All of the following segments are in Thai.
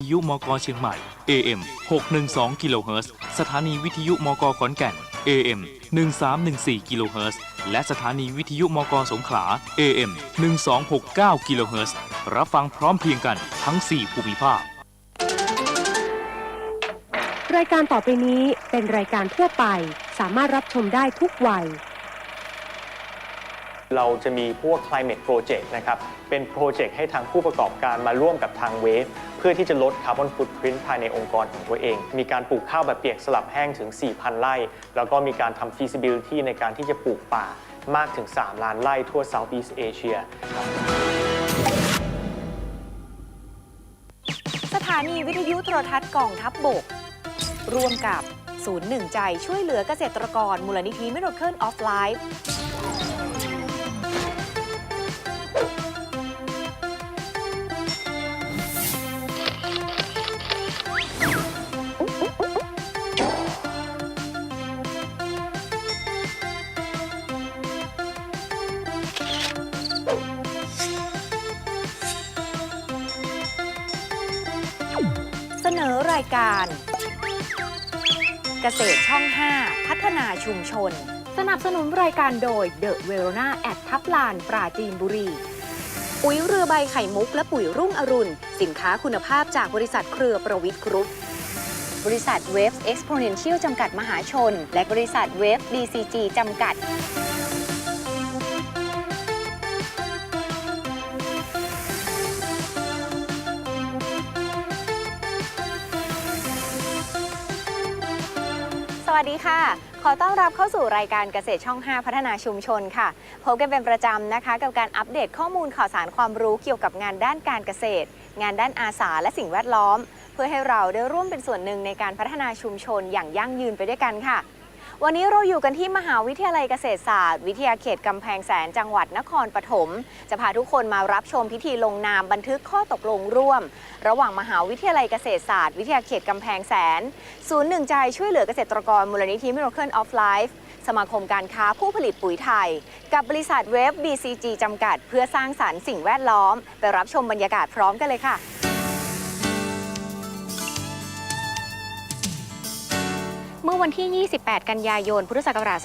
วิทยุมกเชียงใหม่ AM 612กิโลเฮิรตซ์สถานีวิทยุมกขอนแก่น AM 1314กิโลเฮิรตซ์และสถานีวิทยุมกสงขลา AM 1269กิโลเฮิรตซ์รับฟังพร้อมเพรียงกันทั้ง 4 ภูมิภาค รายการต่อไปนี้เป็นรายการทั่วไป สามารถรับชมได้ทุกวัย เราจะมีพวก climate project นะครับ เป็นโปรเจกต์ให้ทางผู้ประกอบการมาร่วมกับทางเวฟ เพื่อที่จะลดคาร์บอนฟุตพิ้นภายในองค์กรของตัวเอง มีการปลูกข้าวแบบเปียกสลับแห้งถึง 4,000 ไร่ แล้วก็มีการทำ feasibility ในการที่จะปลูกป่ามากถึง 3 ล้านไร่ทั่ว Southeast Asia สถานีวิทยุโทรทัศน์กองทัพบบก ร่วมกับศูนย์หนึ่งใจช่วยเหลือเกษตรกรมูลนิธิ Miracle of Life เส เกษตรช่อง 5 พัฒนาชุมชน สนับสนุนรายการโดยเดอะเวโรนาแอดทับลาน ปราจีนบุรีปุ๋ยเรือใบไข่มุกและปุ๋ยรุ่งอรุณ สินค้าคุณภาพจากบริษัทเครือประวิทย์กรุ๊ปบริษัทเวฟเอ็กซ์โพเนนเชียลจำกัดมหาชน และบริษัทเวฟดีซีจีจำกัด วัสดีค่ะ ขอต้อนรับเข้าสู่รายการเกษตรช่อง 5 พัฒนาชุมชนค่ะ พบกันเป็นประจำนะคะ กับการอัปเดตข้อมูลข่าวสารความรู้เกี่ยวกับงานด้านการเกษตร งานด้านอาสาและสิ่งแวดล้อม เพื่อให้เราได้ร่วมเป็นส่วนหนึ่งในการพัฒนาชุมชนอย่างยั่งยืนไปด้วยกันค่ะ วันนี้เราอยู่กันที่มหาวิทยาลัยเกษตรศาสตร์ วิทยาเขตกำแพงแสนจังหวัดนครปฐมจะพาทุกคนมารับชมพิธีลงนามบันทึกข้อตกลงร่วม ระหว่างมหาวิทยาลัยเกษตรศาสตร์ วิทยาเขตกำแพงแสนศูนย์หนึ่งใจช่วยเหลือเกษตรกรมูลนิธิ Miracle of Life สมาคมการค้าผู้ผลิตปุ๋ยไทย กับบริษัทเวฟ BCG จำกัด เพื่อสร้างสรรค์สิ่งแวดล้อม ไปรับชมบรรยากาศพร้อมกันเลยค่ะ มื่อวันที่ 28 กันยายน พุทธศักราช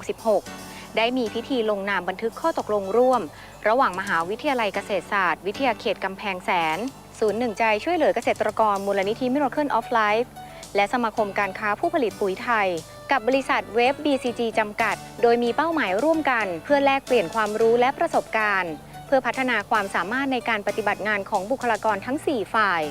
2566 ได้มีพิธีลงนามบันทึกข้อตกลงร่วม ระหว่างมหาวิทยาลัยเกษตรศาสตร์ วิทยาเขตกำแพงแสน ศูนย์หนึ่งใจช่วยเหลือเกษตรกรมูลนิธิ Miracle of Life และสมาคมการค้าผู้ผลิตปุ๋ยไทย กับบริษัทเวฟ BCG จำกัด โดยมีเป้าหมายร่วมกัน เพื่อแลกเปลี่ยนความรู้และประสบการณ์ เพื่อพัฒนาความสามารถในการปฏิบัติงานของบุคลากรทั้ง 4 ฝ่าย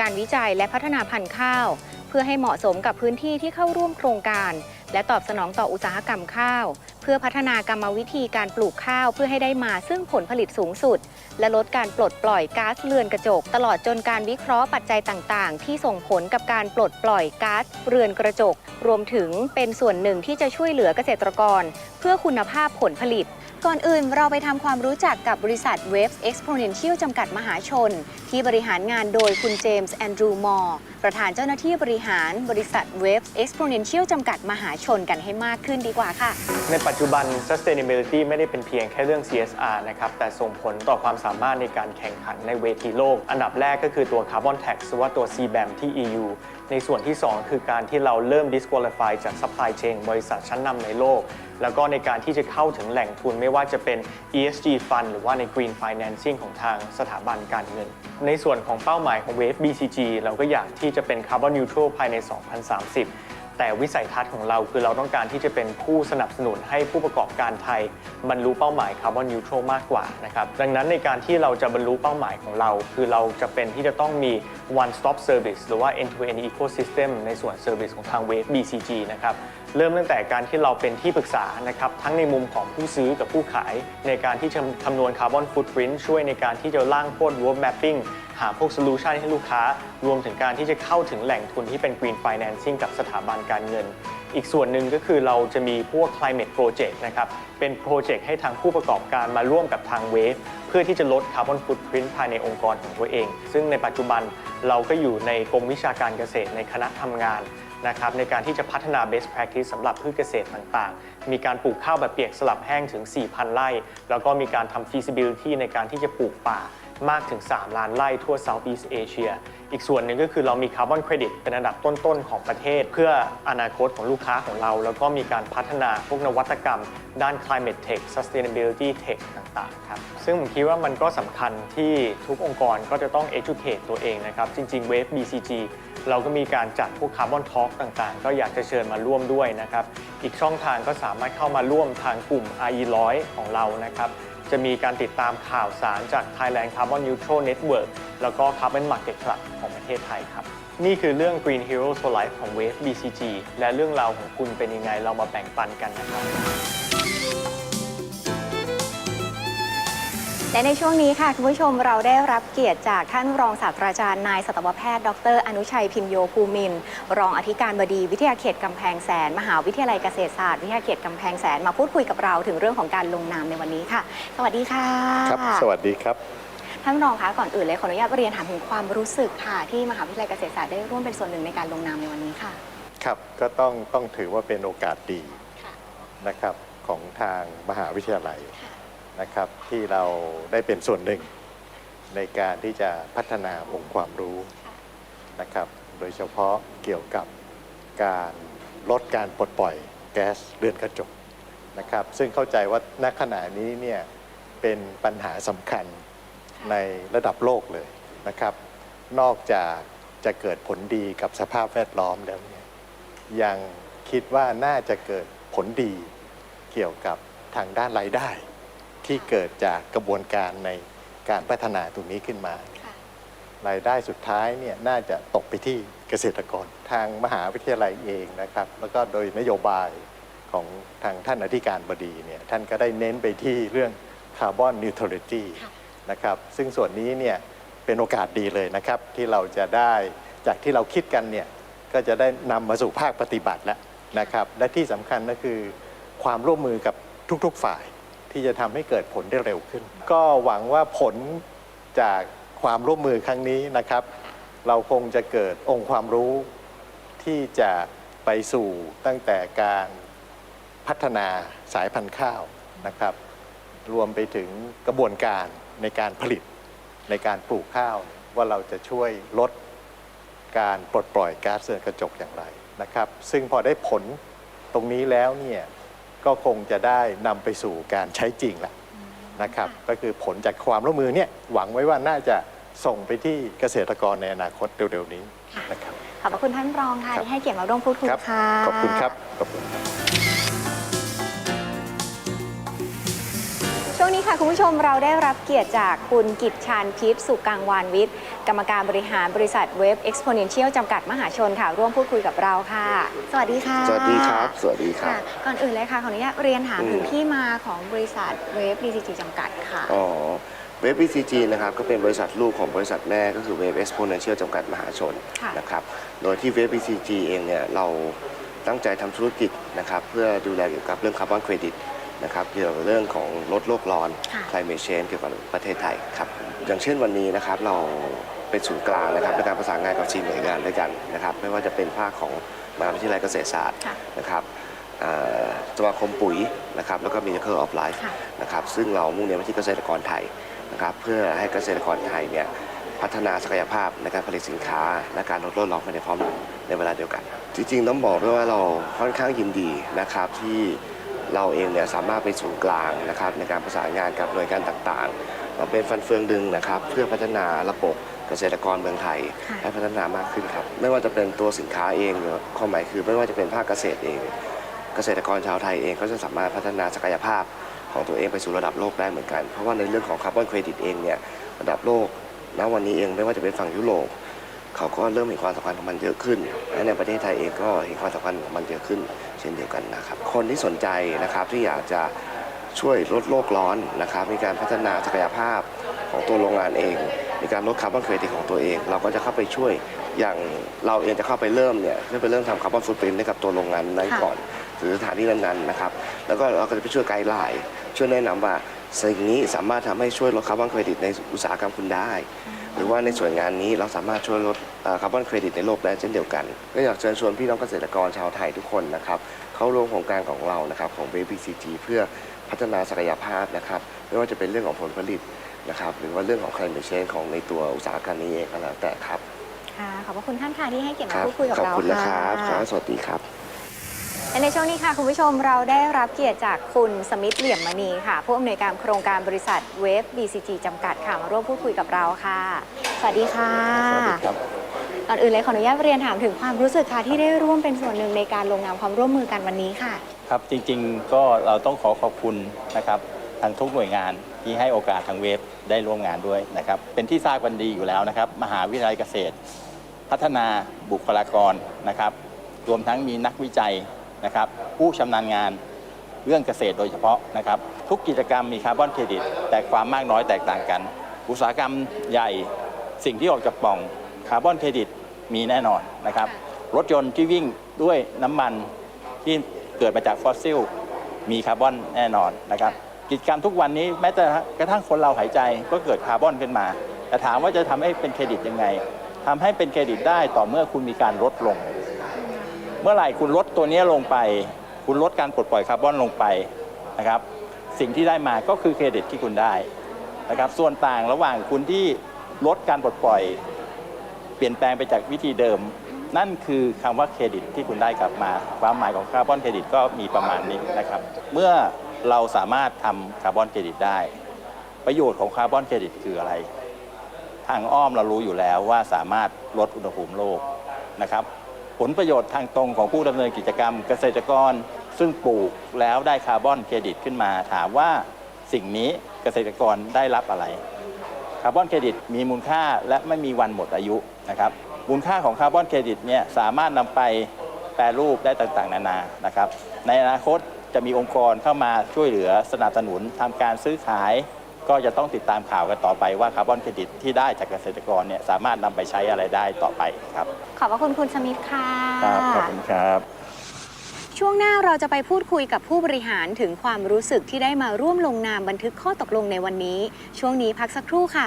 การวิจัยและพัฒนาพันธุ์ข้าว เพื่อให้เหมาะสมกับพื้นที่ที่เข้าร่วมโครงการ และตอบสนองต่ออุตสาหกรรมข้าว เพื่อพัฒนากรรมวิธีการปลูกข้าวเพื่อให้ได้มาซึ่งผลผลิตสูงสุด และลดการปลดปล่อยก๊าซเรือนกระจก ตลอดจนการวิเคราะห์ปัจจัยต่างๆ ที่ส่งผลกับการปลดปล่อยก๊าซเรือนกระจก รวมถึงเป็นส่วนหนึ่งที่จะช่วยเหลือเกษตรกร เพื่อคุณภาพผลผลิต ก่อนอื่นเราไปทำความรู้จักกับบริษัท Waves Exponential จำกัดมหาชน ที่บริหารงานโดยคุณเจมส์แอนดรูว์มอร์ประธานเจ้าหน้าที่บริหารบริษัท Waves Exponential จำกัดมหาชนกันให้มากขึ้นดีกว่าค่ะ ในปัจจุบัน sustainability ไม่ได้เป็นเพียงแค่เรื่อง CSR นะครับแต่ส่งผลต่อความสามารถในการแข่งขันในเวทีโลก อันดับแรกก็คือตัว carbon tax หรือว่าตัว CBAM ที่ EU ในส่วนที่ 2 คือการที่เราเริ่ม disqualify จาก supply chain บริษัทชั้นนำในโลก แล้วก็ในการที่จะเข้าถึงแหล่งทุนไม่ว่าจะเป็น ESG fund หรือว่าใน green financing ของทางสถาบันการเงิน ในส่วนของเป้าหมายของ Wave BCG เราก็อยากที่จะเป็น carbon neutral ภายใน 2030 แต่วิสัยทัศน์ของเราคือเราต้องการที่จะเป็นผู้สนับสนุนให้ผู้ประกอบการไทยบรรลุเป้าหมายคาร์บอนนิวทรัลมากกว่านะครับดังนั้นในการที่เราจะบรรลุเป้าหมายของเรา คือเราจะเป็นที่จะต้องมี one stop service หรือว่า end to end ecosystem ในส่วน service ของทาง Wave BCG นะครับเริ่มตั้งแต่การที่เราเป็นที่ปรึกษานะครับทั้งในมุมของผู้ซื้อกับผู้ขาย ในการที่จะคำนวณคาร์บอนฟุต r i n t ช่วยในการที่จะร่างพวก road mapping หาพวกโซลูชันให้ลูกค้า รวมถึงการที่จะเข้าถึงแหล่งทุนที่เป็น green financing กับสถาบันการเงิน อีกส่วนหนึ่งก็คือเราจะมีพวก climate project นะครับ เป็นโปรเจกต์ให้ทางผู้ประกอบการมาร่วมกับทางเวฟเพื่อที่จะลดคาร์บอนฟุตพิ้นภายในองค์กรของตัวเอง ซึ่งในปัจจุบันเราก็อยู่ในกรมวิชาการเกษตรในคณะทำงานนะครับในการที่จะพัฒนา best practice สำหรับพืชเกษตรต่างๆ มีการปลูกข้าวแบบเปียกสลับแห้งถึง 4,000 ไร่ แล้วก็มีการทำ feasibility ในการที่จะปลูกป่า มากถึง 3 ล้านไร่ทั่ว Southeast Asia อีกส่วนหนึ่งก็คือเรามีคาร์บอนเครดิตเป็นอันดับต้น ๆ ของประเทศ เพื่ออนาคตของลูกค้าของเรา แล้วก็มีการพัฒนาพวกนวัตกรรม ด้าน climate tech sustainability tech ต่างๆครับซึ่งผมคิดว่ามันก็สำคัญที่ทุกองค์กรก็จะต้อง educate ตัวเองนะครับ จริง ๆ Wave BCG เราก็มีการจัดพวกคาร์บอนทอล์กต่างๆ ก็อยากจะเชิญมาร่วมด้วยนะครับ อีกช่องทางก็สามารถเข้ามาร่วมทางกลุ่ม RE 100 ของเรานะครับ จะมีการติดตามข่าวสารจาก Thailand Carbon Neutral Network แล้วก็ Carbon Market Club ของประเทศไทยครับ นี่คือเรื่อง Green Heroes for Life ของ Wave BCG และเรื่องราวของคุณเป็นยังไงเรามาแบ่งปันกันนะครับ และในช่วงนี้ค่ะคุณผู้ชมเราได้รับเกียรติจากท่านรองศาสตราจารย์นายสัตวแพทย์ ดร อนุชัยพิมโยภูมิน รองอธิการบดีวิทยาเขตกำแพงแสน มหาวิทยาลัยเกษตรศาสตร์วิทยาเขตกำแพงแสนมาพูดคุยกับเราถึงเรื่องของการลงนามในวันนี้ค่ะ สวัสดีค่ะครับ สวัสดีครับ ท่านรองคะก่อนอื่นเลยขออนุญาตเรียนถามถึงความรู้สึกค่ะที่มหาวิทยาลัยเกษตรศาสตร์ได้ร่วมเป็นส่วนหนึ่งในการลงนามในวันนี้ค่ะ ครับก็ต้องต้องถือว่าเป็นโอกาสดีนะครับของทางมหาวิทยาลัย ค่ะ นะครับที่เราได้เป็นส่วนหนึ่งในการที่จะพัฒนาองค์ความรู้นะครับ โดยเฉพาะเกี่ยวกับการลดการปลดปล่อยแก๊สเรือนกระจกนะครับ ซึ่งเข้าใจว่าณขณะนี้เนี่ยเป็นปัญหาสำคัญในระดับโลกเลยนะครับ นอกจากจะเกิดผลดีกับสภาพแวดล้อมแล้วเนี่ยยังคิดว่าน่าจะเกิดผลดีเกี่ยวกับทางด้านรายได้ ที่เกิดจากกระบวนการในการพัฒนาตรงนี้ขึ้นมา ค่ะ รายได้สุดท้ายเนี่ยน่าจะตกไปที่เกษตรกรทางมหาวิทยาลัยเองนะครับ แล้วก็โดยนโยบายของทางท่านอธิการบดีเนี่ยท่านก็ได้เน้นไปที่เรื่องคาร์บอนนิวทรัลิตี้ค่ะ นะครับซึ่งส่วนนี้เนี่ยเป็นโอกาสดีเลยนะครับ ที่เราจะได้จากที่เราคิดกันเนี่ยก็จะได้นำมาสู่ภาคปฏิบัติแล้วนะครับ และที่สำคัญก็คือความร่วมมือกับทุกๆฝ่าย ที่จะทำให้เกิดผลได้เร็วขึ้น ก็หวังว่าผลจากความร่วมมือครั้งนี้นะครับ เราคงจะเกิดองค์ความรู้ที่จะไปสู่ตั้งแต่การพัฒนาสายพันธุ์ข้าวนะครับ รวมไปถึงกระบวนการในการผลิตในการปลูกข้าว ว่าเราจะช่วยลดการปลดปล่อยก๊าซเรือนกระจกอย่างไรนะครับ ซึ่งพอได้ผลตรงนี้แล้วเนี่ย ก็คงจะได้นำไปสู่การใช้จริงแล้วนะครับ ก็คือผลจากความร่วมมือเนี่ยหวังไว้ว่าน่าจะส่งไปที่เกษตรกรในอนาคตเร็วๆนี้นะครับ ขอบพระคุณท่านรองค่ะครับที่ให้เกียรติมาร่วมพูดคุยครับค่ะ ขอบคุณครับ ขอบคุณ วงนี้ค่ะคุณผู้ชมเราได้รับเกียรติจากคุณกิตชานพิษสุกังวานวิทย์ กรรมการบริหารบริษัทเว็บ Exponential จำกัดมหาชนค่ะ ร่วมพูดคุยกับเราค่ะ สวัสดีค่ะสวัสดีครับ สวัสดีครับ ค่ะก่อนอื่นเลยค่ะขออนุญาตเรียนถามอืมถึงที่มาของบริษัทเว็บ BCG จำกัดค่ะ อ๋อ เว็บ BCG นะครับก็เป็นบริษัทลูกของบริษัทแม่ก็คือเว็บ Exponential จำกัดมหาชนค่ะ นะครับ โดยที่เว็บ BCG เองเนี่ยเราตั้งใจทำธุรกิจนะครับเพื่อดูแลเกี่ยวกับเรื่องคาร์บอนเครดิต นะครับเกี่ยวกับเรื่องของลดโลกร้อน ค่ะ climate change เกี่ยวกับประเทศไทยครับอย่างเช่นวันนี้นะครับเราเป็นศูนย์กลางนะครับในการประสานงานกับสี่หน่วยงานด้วยกันนะครับไม่ว่าจะเป็นภาคของมหาวิทยาลัยเกษตรศาสตร์ ค่ะ นะครับเอ่อสมาคมปุ๋ยนะครับแล้วก็ Miracle of Life ค่ะ นะครับซึ่งเรามุ่งเน้นไปที่เกษตรกรไทยนะครับเพื่อให้เกษตรกรไทยเนี่ยพัฒนาศักยภาพในการผลิตสินค้า และการลดโลกร้อนไปในพร้อมในเวลาเดียวกัน จริงๆต้องบอกด้วยว่าเราค่อนข้างยินดีนะครับที่ เราเองเนี่ยสามารถเป็นศูนย์กลางนะครับในการประสานงานกับหน่วยงานต่างๆมาเป็นฟันเฟืองดึงนะครับเพื่อพัฒนาระบบเกษตรกรเมืองไทยค่ะให้พัฒนามากขึ้นครับ ไม่ว่าจะเป็นตัวสินค้าเองหรือความหมายคือไม่ว่าจะเป็นภาคเกษตรเอง เกษตรกรชาวไทยเองก็จะสามารถพัฒนาศักยภาพของตัวเองไปสู่ระดับโลกได้เหมือนกัน เพราะว่าในเรื่องของคาร์บอนเครดิตเองเนี่ยระดับโลกณวันนี้เองไม่ว่าจะเป็นฝั่งยุโรป เขาก็เริ่มเห็นความสำคัญของมันเยอะขึ้น และในประเทศไทยเองก็เห็นความสำคัญของมันเยอะขึ้น เช่นเดียวกันนะครับ คนที่สนใจนะครับที่อยากจะช่วยลดโลกร้อนนะครับ มีการพัฒนาศักยภาพของตัวโรงงานเอง มีการลดคาร์บอนเครดิตของตัวเอง เราก็จะเข้าไปช่วยอย่างเราเองจะเข้าไปเริ่มเนี่ยเพื่อไปเริ่มทำคาร์บอนฟุตปรินท์ให้กับตัวโรงงานนั้นก่อน หรือสถานที่นั้นๆนะครับ แล้วก็เราก็จะไปช่วยไกด์ไลน์ช่วยแนะนำว่าสิ่งนี้สามารถทำให้ช่วยลดคาร์บอนเครดิตในอุตสาหกรรมคุณได้ หรือว่าในส่วนงานนี้เราสามารถช่วยลดเอ่อคาร์บอนเครดิตในโลกได้เช่นเดียวกัน ก็อยากเชิญชวนพี่น้องเกษตรกรชาวไทยทุกคนนะครับ เข้าร่วมโครงการของเรานะครับของ BCG เพื่อพัฒนาศักยภาพนะครับไม่ว่าจะเป็นเรื่องของผลผลิตนะครับหรือว่าเรื่องของ climate change ของในตัวอุตสาหกรรมนี้เองก็แล้วแต่ครับ ค่ะ ขอบพระคุณท่านค่ะที่ให้เกียรติคมารับพูดคุยกับขอบเราคุณนะครับค่ะครับสวัสดีครับ และในช่วงนี้ค่ะคุณผู้ชมเราได้รับเกียรติจากคุณสมิธเหลี่ยมมณีค่ะ ผู้อำนวยการโครงการบริษัทเวฟ BCG จำกัดค่ะมาร่วมพูดคุยกับเราค่ะ สวัสดีค่ะสวัสดีครับก่อนอื่นเลยขออนุญาตเรียนถามถึงความรู้สึกค่ะที่ได้ร่วมเป็นส่วนหนึ่งในการลงนามความร่วมมือกันวันนี้ค่ะ ครับจริงๆก็เราต้องขอขอบคุณนะครับทางทุกหน่วยงานที่ให้โอกาสทางเวฟได้ร่วมงานด้วยนะครับเป็นที่ทราบกันดีอยู่แล้วนะครับมหาวิทยาลัยเกษตร พัฒนาบุคลากรนะครับรวมทั้งมีนักวิจัย นะครับผู้ชำนาญงานเรื่องเกษตรโดยเฉพาะนะครับทุกกิจกรรมมีคาร์บอนเครดิต แต่ความมากน้อยแตกต่างกัน อุตสาหกรรมใหญ่สิ่งที่ออกจากปล่องคาร์บอนเครดิตมีแน่นอนนะครับรถยนต์ที่วิ่งด้วยน้ำมันที่เกิดมาจากฟอสซิล มีคาร์บอนแน่นอนนะครับกิจกรรมทุกวันนี้แม้แต่กระทั่งคนเราหายใจก็เกิดคาร์บอนขึ้นมา แต่ถามว่าจะทำให้เป็นเครดิตยังไงทำให้เป็นเครดิตได้ต่อเมื่อคุณมีการลดลง เมื่อไหร่คุณลดตัวนี้ลงไป คุณลดการปลดปล่อยคาร์บอนลงไปนะครับสิ่งที่ได้มาก็คือเครดิตที่คุณได้นะครับส่วนต่างระหว่างคุณที่ลดการปลดปล่อย เปลี่ยนแปลงไปจากวิธีเดิม นั่นคือคำว่าเครดิตที่คุณได้กลับมา ความหมายของคาร์บอนเครดิตก็มีประมาณนี้นะครับเมื่อเราสามารถทำคาร์บอนเครดิตได้ ประโยชน์ของคาร์บอนเครดิตคืออะไร ทางอ้อมเรารู้อยู่แล้วว่าสามารถลดอุณหภูมิโลกนะครับ ผลประโยชน์ทางตรงของผู้ดำเนินกิจกรรม เกษตรกร ซึ่งปลูกแล้วได้คาร์บอนเครดิตขึ้นมา ถามว่าสิ่งนี้เกษตรกรได้รับอะไร คาร์บอนเครดิตมีมูลค่าและไม่มีวันหมดอายุนะครับมูลค่าของคาร์บอนเครดิตเนี่ยสามารถนำไปแปรรูปได้ต่างๆ นานานะครับในอนาคตจะมีองค์กรเข้ามาช่วยเหลือสนับสนุนทำการซื้อขาย ก็จะต้องติดตามข่าวกันต่อไปว่าคาร์บอนเครดิตที่ได้จากเกษตรกรเนี่ยสามารถนำไปใช้อะไรได้ต่อไปครับ ขอบพระคุณคุณสมิธค่ะ ครับขอบคุณครับ ช่วงหน้าเราจะไปพูดคุยกับผู้บริหารถึงความรู้สึกที่ได้มาร่วมลงนามบันทึกข้อตกลงในวันนี้ ช่วงนี้พักสักครู่ค่ะ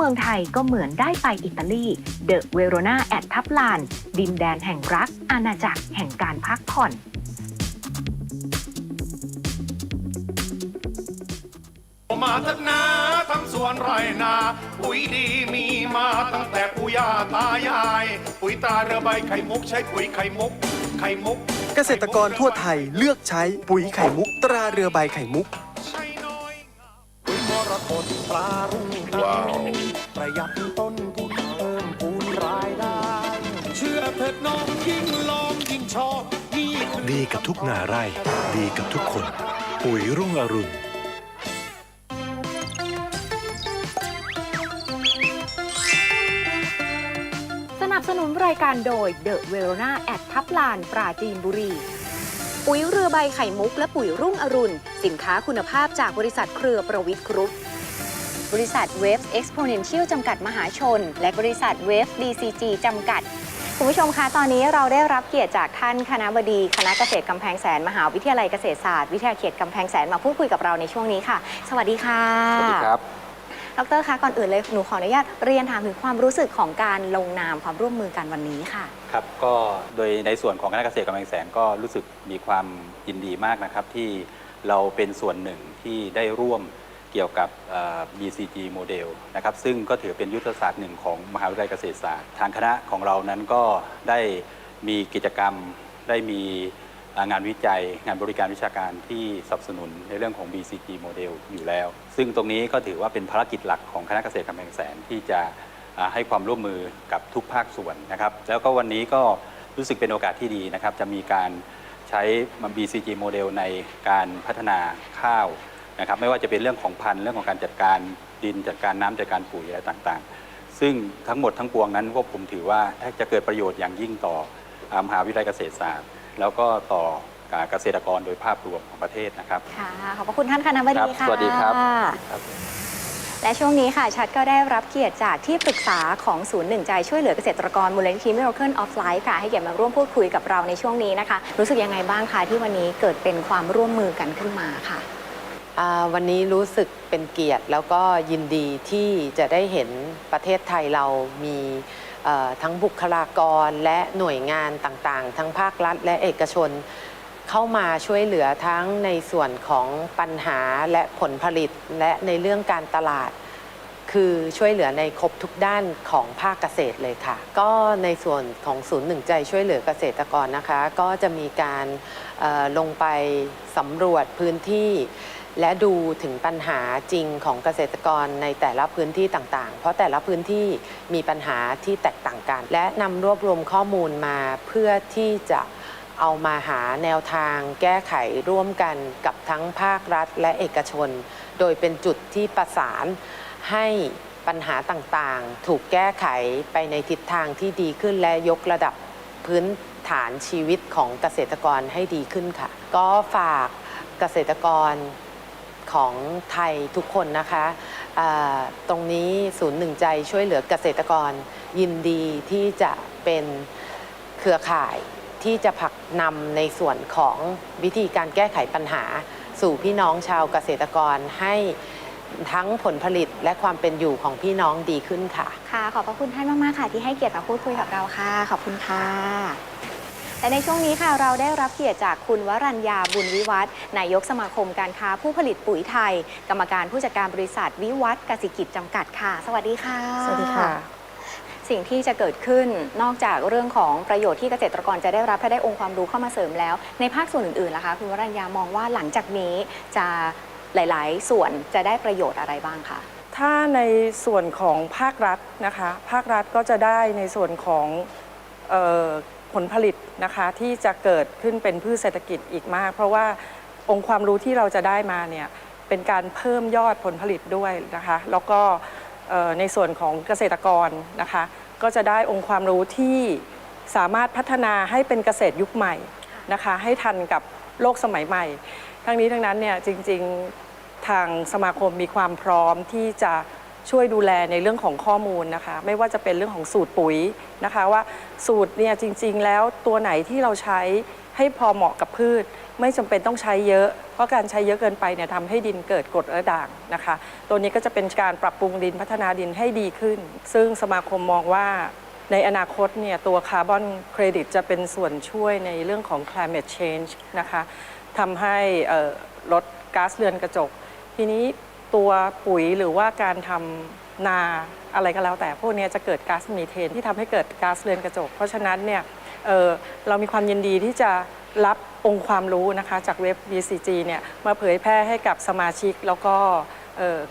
เที่ยวเมืองไทยก็เหมือนได้ไปอิตาลีเดอะเวโรนาแอดทับลาน ดินแดนแห่งรัก อาณาจักรแห่งการพักผ่อนมาเถอะนาทำสวนไรนา ปุ๋ยดีมีมาตั้งแต่ปู่ย่าตายาย ปุ๋ยตราเรือใบไข่มุกใช้ปุ๋ยไข่มุกไข่มุก เกษตรกรทั่วไทยเลือกใช้ปุ๋ยไข่มุก ตราเรือใบไข่มุกใช้น้อยปุ๋ยม รกตปลารุ่งว้าวประหยัดต้นทุนเพิ่มพูนรายได้ เชื่อเถิดน้องยิ่งลองยิ่งชอบนี่คือดีกับทุกนาไร่ ดีกับทุกคน ปุ๋ยรุ่งอรุณสนับสนุนรายการโดย The Verona แอดทับลานปราจีนบุรี ปุ๋ยเรือใบไข่มุก และปุ๋ยรุ่งอรุณ สินค้าคุณภาพจากบริษัทเครือประวิทย์กรุ๊ป บริษัทเวฟเอ็กซ์โพเนนเชียลจำกัดมหาชน และบริษัทเวฟ DCG จำกัดคุณผู้ชมคะ ตอนนี้เราได้รับเกียรติจากท่านคณะบดี คณะเกษตรกำแพงแสน มหาวิทยาลัยเกษตรศาสตร์ วิทยาเขตกำแพงแสนมาพูดคุยกับเราในช่วงนี้ค่ะ สวัสดีค่ะ สวัสดีครับ ดรคะก่อนอื่นเลยหนูขออนุญาตเรียนถามถึงความรู้สึกของการลงนามความร่วมมือกันวันนี้ค่ะ ครับก็โดยในส่วนของคณะเกษตรกำแพงแสนก็รู้สึกมีความยินดีมากนะครับที่เราเป็นส่วนหนึ่งที่ได้ร่วมเกี่ยวกับ BCG โมเดลนะครับซึ่งก็ถือเป็นยุทธศาสตร์หนึ่งของมหาวิทยาลัยเกษตรศาสตร์ ทางคณะของเรานั้นก็ได้มีกิจกรรมได้มี งานวิจัยงานบริการวิชาการที่สนับสนุนในเรื่องของ BCG โมเดลอยู่แล้ว ซึ่งตรงนี้ก็ถือว่าเป็นภารกิจหลักของคณะเกษตรกำแพงแสนที่จะให้ความร่วมมือกับทุกภาคส่วนนะครับแล้วก็วันนี้ก็รู้สึกเป็นโอกาสที่ดีนะครับ จะมีการใช้ BCG โมเดลในการพัฒนาข้าวนะครับไม่ว่าจะเป็นเรื่องของพันธุ์เรื่องของการจัดการดินจัดการน้ำจัดการปุ๋ยอะไรต่างๆ ซึ่งทั้งหมดทั้งปวงนั้นพวกผมถือว่าจะเกิดประโยชน์อย่างยิ่งต่อมหาวิทยาลัยเกษตรศาสตร์ แล้วก็ต่ออ่าเกษตรกรโดยภาพรวมของประเทศนะครับ ค่ะ ขอบพระคุณท่านคณะบดีครับค่ะ สวัสดีครับ และช่วงนี้ค่ะ ชัดก็ได้รับเกียรติจากที่ปรึกษาของศูนย์หนึ่งใจช่วยเหลือเกษตรกรมูลนิธิ Miracle of Life ค่ะ ให้เกียรติมาร่วมพูดคุยกับเราในช่วงนี้นะคะ รู้สึกยังไงบ้างคะที่วันนี้เกิดเป็นความร่วมมือกันขึ้นมาค่ะอ่าวันนี้รู้สึกเป็นเกียรติแล้วก็ยินดีที่จะได้เห็นประเทศไทยเรามีเอ่อ ทั้งบุคลากรและหน่วยงานต่างๆ ทั้งภาครัฐและเอกชน เข้ามาช่วยเหลือทั้งในส่วนของปัญหาและผลผลิตและในเรื่องการตลาด คือช่วยเหลือในครบทุกด้านของภาคเกษตรเลยค่ะ ก็ในส่วนของศูนย์หนึ่งใจช่วยเหลือเกษตรกรนะคะ ก็จะมีการลงไปสำรวจพื้นที่ และดูถึงปัญหาจริงของเกษตรกรในแต่ละพื้นที่ต่างๆ เพราะแต่ละพื้นที่มีปัญหาที่แตกต่างกัน และนำรวบรวมข้อมูลมาเพื่อที่จะเอามาหาแนวทางแก้ไขร่วมกันกับทั้งภาครัฐและเอกชน โดยเป็นจุดที่ประสานให้ปัญหาต่างๆ ถูกแก้ไขไปในทิศทางที่ดีขึ้นและยกระดับพื้นฐานชีวิตของเกษตรกรให้ดีขึ้นค่ะ ก็ฝากเกษตรกร ของไทยทุกคนนะคะตรงนี้ศูนย์หนึ่งใจช่วยเหลือเกษตรกร ยินดีที่จะเป็นเครือข่ายที่จะผลักนำในส่วนของวิธีการแก้ไขปัญหา สู่พี่น้องชาวเกษตรกรให้ทั้งผลผลิตและความเป็นอยู่ของพี่น้องดีขึ้นค่ะ ค่ะ ขอบพระคุณท่านมาก ๆ ค่ะ ที่ให้เกียรติมาพูดคุยกับเราค่ะ ขอบคุณค่ะ และในช่วงนี้ค่ะเราได้รับเกียรติจากคุณวรัญญาบุญวิวัฒน์นายกสมาคมการค้าผู้ผลิตปุ๋ยไทย กรรมการผู้จัดการบริษัทวิวัฒน์กสิกิจจำกัดค่ะ สวัสดีค่ะ สวัสดีค่ะ สิ่งที่จะเกิดขึ้นนอกจากเรื่องของประโยชน์ที่เกษตรกรจะได้รับถ้าได้องค์ความรู้เข้ามาเสริมแล้ว ในภาคส่วนอื่นๆล่ะคะคุณวรัญญามองว่าหลังจากนี้จะหลาย ๆ ส่วนจะได้ประโยชน์อะไรบ้างคะถ้าในส่วนของภาครัฐนะคะ ภาครัฐก็จะได้ในส่วนของเออ ผลผลิตนะคะที่จะเกิดขึ้นเป็นพืชเศรษฐกิจอีกมาก เพราะว่าองค์ความรู้ที่เราจะได้มาเนี่ยเป็นการเพิ่มยอดผลผลิตด้วยนะคะ แล้วก็ในส่วนของเกษตรกรนะคะ ก็จะได้องค์ความรู้ที่สามารถพัฒนาให้เป็นเกษตรยุคใหม่นะคะ ให้ทันกับโลกสมัยใหม่ ทั้งนี้ทั้งนั้นเนี่ยจริง ๆ ทางสมาคมมีความพร้อมที่จะ ช่วยดูแลในเรื่องของข้อมูลนะคะ ไม่ว่าจะเป็นเรื่องของสูตรปุ๋ยนะคะว่าสูตรเนี่ยจริง ๆ แล้วตัวไหนที่เราใช้ให้พอเหมาะกับพืช ไม่จำเป็นต้องใช้เยอะ เพราะการใช้เยอะเกินไปเนี่ยทำให้ดินเกิดกรดและด่างนะคะ ตัวนี้ก็จะเป็นการปรับปรุงดินพัฒนาดินให้ดีขึ้น ซึ่งสมาคมมองว่าในอนาคตเนี่ยตัวคาร์บอนเครดิตจะเป็นส่วนช่วยในเรื่องของ climate change นะคะทำให้ลดก๊าซเรือนกระจก ทีนี้ ตัวปุ๋ยหรือว่าการทำนาอะไรก็แล้ว แต่พวกนี้จะเกิดก๊าซมีเทนที่ทำให้เกิดก๊าซเรือนกระจก เพราะฉะนั้นเนี่ยเเรามีความยินดีที่จะรับองค์ความรู้นะคะจากเว็บ BCG เนี่ยมาเผยแพร่ให้กับสมาชิกแล้วก็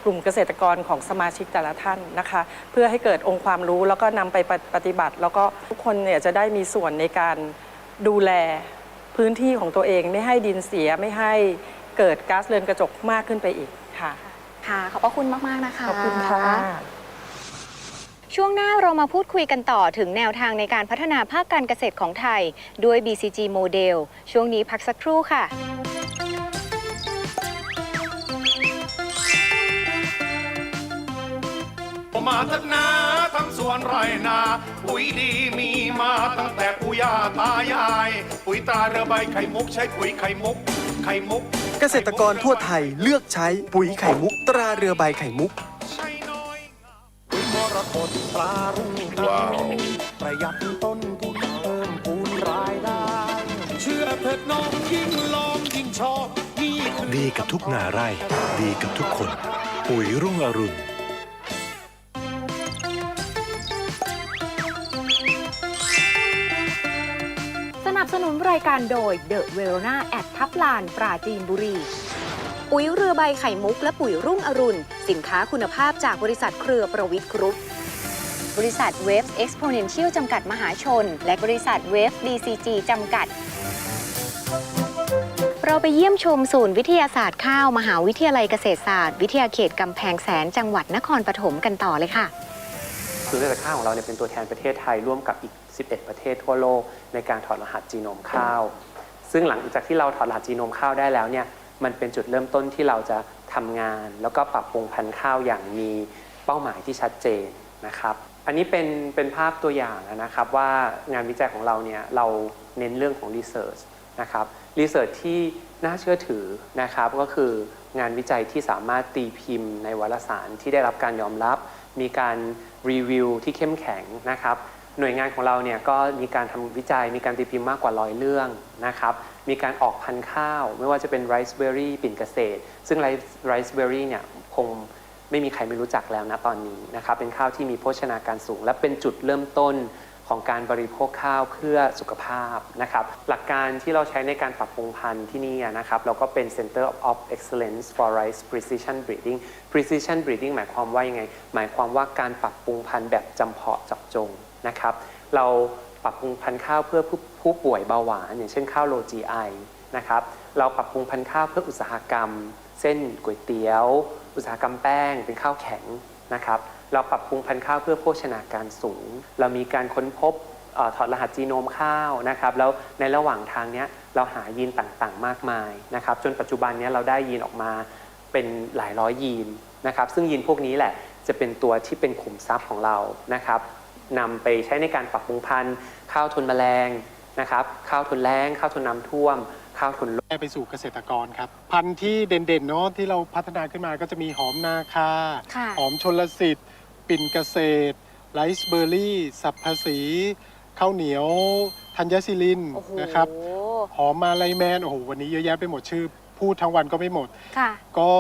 กลุ่มเกษตรกรของสมาชิกแต่ละท่านนะคะ เพื่อให้เกิดองค์ความรู้แล้วก็นำไปปฏิบัติ แล้วก็ทุกคนเนี่ยจะได้มีส่วนในการดูแลพื้นที่ของตัวเอง ไม่ให้ดินเสียไม่ให้เกิดก๊าซเรือนกระจกมากขึ้นไปอีกค่ะ ค่ะ ขอบพระคุณมาก ๆ นะคะ ขอบคุณค่ะช่วงหน้าเรามาพูดคุยกันต่อถึงแนวทางในการพัฒนาภาคการเกษตรของไทย ด้วย BCG โมเดล ช่วงนี้พักสักครู่ค่ะมาทัดนาทั้งสวนไรนา ปุ๋ยดีมีมาตั้งแต่ปู่ย่าตายาย ปุ๋ยตราเรือใบไข่มุกใช้ปุ๋ยไข่มุก ไข่มุก เกษตรกรทั่วไทยเลือกใช้ปุ๋ยไข่มุก ตราเรือใบไข่มุกปุ๋ยมรกตตรารุ่งเรืองประหยัดต้นทุนเพิ่มพูนรายได้ เชื่อเถิดน้องยิ่งลองยิ่งชอบนี่คือ ดีกับทุกนาไร่ ดีกับทุกคน ปุ๋ยรุ่งอรุณ สนับสนุนรายการโดย The Verona แอดทับลานปราจีนบุรี ปุ๋ยเรือใบไข่มุกและปุ๋ยรุ่งอรุณ สินค้าคุณภาพจากบริษัทเครือประวิทย์กรุ๊ปบริษัทเวฟเอ็กซ์โพเนนเชียลจำกัดมหาชน และบริษัทเวฟ BCG จำกัด เราไปเยี่ยมชมศูนย์วิทยาศาสตร์ข้าว มหาวิทยาลัยเกษตรศาสตร์ วิทยาเขตกำแพงแสนจังหวัดนครปฐมกันต่อเลยค่ะ ศูนย์วิทยาศาสตร์ข้าวของเราเนี่ยเป็นตัวแทนประเทศไทยร่วมกับอีก 11ประเทศทั่วโลกในการถอดรหัสจีโนมข้าว ซึ่งหลังจากที่เราถอดรหัสจีโนมข้าวได้แล้วเนี่ยมันเป็นจุดเริ่มต้นที่เราจะทำงาน แล้วก็ปรับปรุงพันธุ์ข้าวอย่างมีเป้าหมายที่ชัดเจนนะครับ อันนี้เป็นเป็นภาพตัวอย่างนะครับว่างานวิจัยของเราเนี่ยเราเน้นเรื่องของ research นะครับ research ที่น่าเชื่อถือนะครับก็คืองานวิจัยที่สามารถตีพิมพ์ในวารสารที่ได้รับการยอมรับ มีการรีวิวที่เข้มแข็งนะครับ หน่วยงานของเราเนี่ยก็มีการทำวิจัยมีการตีพิมพ์มากกว่าร้อยเรื่องนะครับ มีการออกพันธุ์ข้าว ไม่ว่าจะเป็นไรซ์เบอร์รี่ปิ่นเกษตร ซึ่งไรซ์เบอร์รี่เนี่ยคงไม่มีใครไม่รู้จักแล้วนะตอนนี้นะครับ เป็นข้าวที่มีโภชนาการสูง และเป็นจุดเริ่มต้นของการบริโภคข้าวเพื่อสุขภาพนะครับ หลักการที่เราใช้ในการปรับปรุงพันธุ์ที่นี่นะครับ เราก็เป็น Center of Excellence for Rice Precision Breeding Precision Breeding หมายความว่ายังไง หมายความว่าการปรับปรุงพันธุ์แบบจำเพาะเจาะจง นะครับ เราปรับปรุงพันธุ์ข้าวเพื่อผู้ผู้ป่วยเบาหวาน อย่างเช่นข้าวโล GI นะครับ เราปรับปรุงพันธุ์ข้าวเพื่ออุตสาหกรรม เส้นก๋วยเตี๋ยว อุตสาหกรรมแป้ง เป็นข้าวแข็งนะครับ เราปรับปรุงพันธุ์ข้าวเพื่อโภชนาการสูง เรามีการค้นพบออถอดรหัสจีโนมข้าวนะครับ แล้วในระหว่างทางเนี้ยเราหายีนต่างๆ มากมายนะครับ จนปัจจุบันเนี้ยเราได้ยีนออกมาเป็นหลายร้อยยีนนะครับ ซึ่งยีนพวกนี้แหละจะเป็นตัวที่เป็นขุมทรัพย์ของเรานะครับ นำไปใช้ในการปรับปรุงพันธุ์ ข้าวทนแมลงนะครับข้าวทนแล้ง ข้าวทนน้ำท่วม ข้าวทนไปสู่เกษตรกรครับ พันธุ์ที่เด่นๆเนาะที่เราพัฒนาขึ้นมาก็จะมีหอมนาคาค่ะหอมชนลสิทธิ์ ปิ่นเกษตรไรซ์เบอร์รี่ สับภาษีข้าวเหนียวธัญศิลินโอ้โหนะครับหอมมาลายแมนโอ้โหวันนี้เยอะแยะไปหมดชื่อ พูดทั้งวันก็ไม่หมดค่ะก็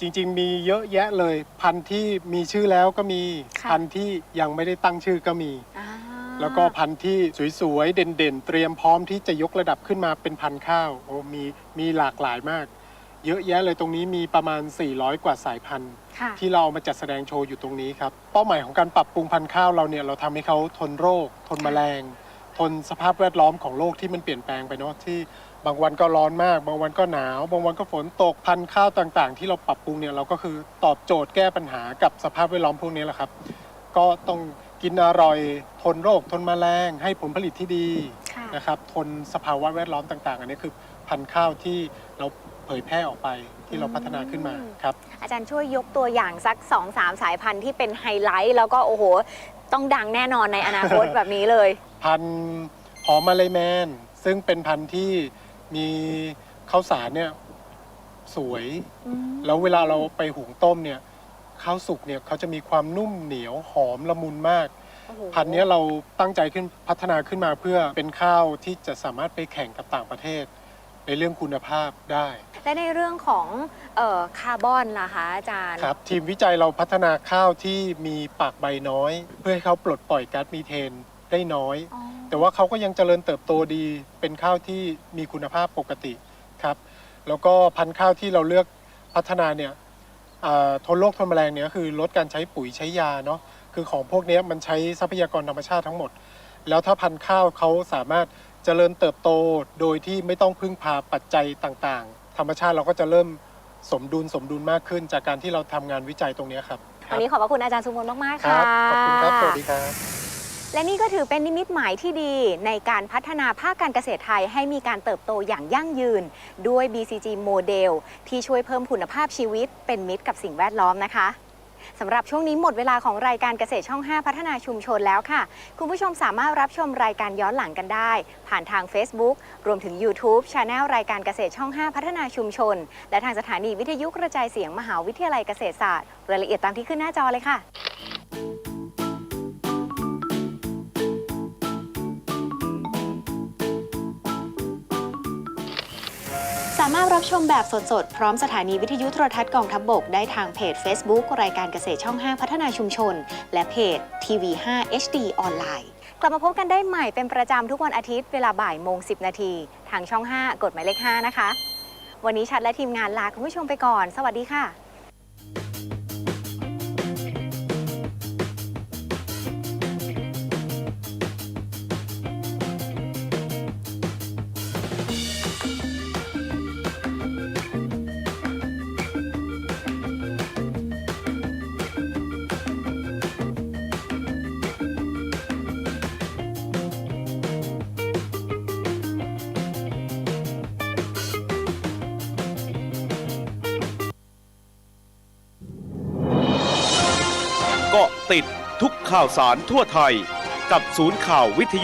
จริง ๆ มีเยอะแยะเลยพันธุ์ที่มีชื่อแล้วก็มีค่ะ พันธุ์ที่ยังไม่ได้ตั้งชื่อก็มีแล้วก็พันธุ์ที่สวยๆ เด่นๆ เตรียมพร้อมที่จะยกระดับขึ้นมาเป็นพันธุ์ข้าวโอ้มีมีหลากหลายมาก เยอะแยะเลยตรงนี้มีประมาณ 400 กว่าสายพันธุ์ ค่ะ ที่เราเอามาจัดแสดงโชว์อยู่ตรงนี้ครับ เป้าหมายของการปรับปรุงพันธุ์ข้าวเราเนี่ย เราทำให้เขาทนโรค ทนแมลง ทนสภาพแวดล้อมของโลกที่มันเปลี่ยนแปลงไปเนาะที่ บางวันก็ร้อนมาก บางวันก็หนาว บางวันก็ฝนตกพันธุ์ข้าวต่างๆ ที่เราปรับปรุงเนี่ยเราก็คือตอบโจทย์แก้ปัญหากับสภาพแวดล้อมพวกนี้แหละครับ ก็ต้องกินอร่อยทนโรคทนแมลง ให้ผลผลิตที่ดีค่ะ นะครับทนสภาวะแวดล้อมต่างๆ อันนี้คือพันธุ์ข้าวที่เราเผยแพร่ออกไปที่เราพัฒนาขึ้นมาครับ อาจารย์ช่วยยกตัวอย่างสัก 2-3สามสายพันธุ์ที่เป็นไฮไลท์ แล้วก็โอ้โห ต้องดังแน่นอนในอนาคต แบบนี้เลย พันธุ์หอมมาลายแมน ซึ่งเป็นพันธุ์ที่ มีข้าวสารเนี่ยสวยแล้วเวลาเราไปหุงต้มเนี่ยข้าวสุกเนี่ยเขาจะมีความนุ่มเหนียวหอมละมุนมากพันธุ์เนี้ยเราตั้งใจขึ้นพัฒนาขึ้นมาเพื่อเป็นข้าวที่จะสามารถไปแข่งกับต่างประเทศ ในเรื่องคุณภาพได้ และในเรื่องของเอ่อคาร์บอนล่ะคะอาจารย์ ครับทีมวิจัยเราพัฒนาข้าวที่มีปากใบน้อย เพื่อให้เขาปลดปล่อยก๊าซมีเทน ได้น้อยแต่ว่าเขาก็ยังเจริญเติบโตดีเป็นข้าวที่มีคุณภาพปกติครับแล้วก็พันธุ์ข้าวที่เราเลือกพัฒนาเนี่ยอ่าทนโรคทนแมลงเนี่ยก็คือลดการใช้ปุ๋ยใช้ยาเนาะคือของพวกเนี้ยมันใช้ทรัพยากรธรรมชาติทั้งหมด แล้วถ้าพันธุ์ข้าวเขาสามารถเจริญเติบโตโดยที่ไม่ต้องพึ่งพาปัจจัยต่างๆ ธรรมชาติเราก็จะเริ่มสมดุลสมดุลมากขึ้น จากการที่เราทำงานวิจัยตรงเนี้ยครับ วันนี้ขอบพระคุณอาจารย์สุมนมาก ๆ คค่ะ รับ ขอบคุณครับ สวัสดีครับ และนี่ก็ถือเป็นนิมิตหมายที่ดีในการพัฒนาภาคการเกษตรไทยให้มีการเติบโตอย่างยั่งยืน ด้วย BCG โมเดลที่ช่วยเพิ่มคุณภาพชีวิต เป็นมิตรกับสิ่งแวดล้อมนะคะสำหรับช่วงนี้หมดเวลาของรายการเกษตรช่อง 5 พัฒนาชุมชนแล้วค่ะ คุณผู้ชมสามารถรับชมรายการย้อนหลังกันได้ ผ่านทาง Facebook รวมถึง YouTube Channel รายการเกษตรช่อง 5 พัฒนาชุมชน และทางสถานีวิทยุกระจายเสียงมหาวิทยาลัยเกษตรศาสตร์ รายละเอียดตามที่ขึ้นหน้าจอเลยค่ะามารถรับชมแบบสดๆ พร้อมสถานีวิทยุโทรทัศน์กองทัพบบก ได้ทางเพจ Facebook รายการเกษตรช่อง 5 พัฒนาชุมชน และเพจทีวี5 HD ออนไลน์กลับมาพบกันได้ใหม่เป็นประจำทุกวันอาทิตย์เวลาบ่ายโมง 10 นาที ทางช่อง 5 กดหมายเลข 5 นะคะ วันนี้ชัดและทีมงานลาคุณผู้ชมไปก่อน สวัสดีค่ะ ข่าวสารทั่วไทย กับศูนย์ข่าววิทยุ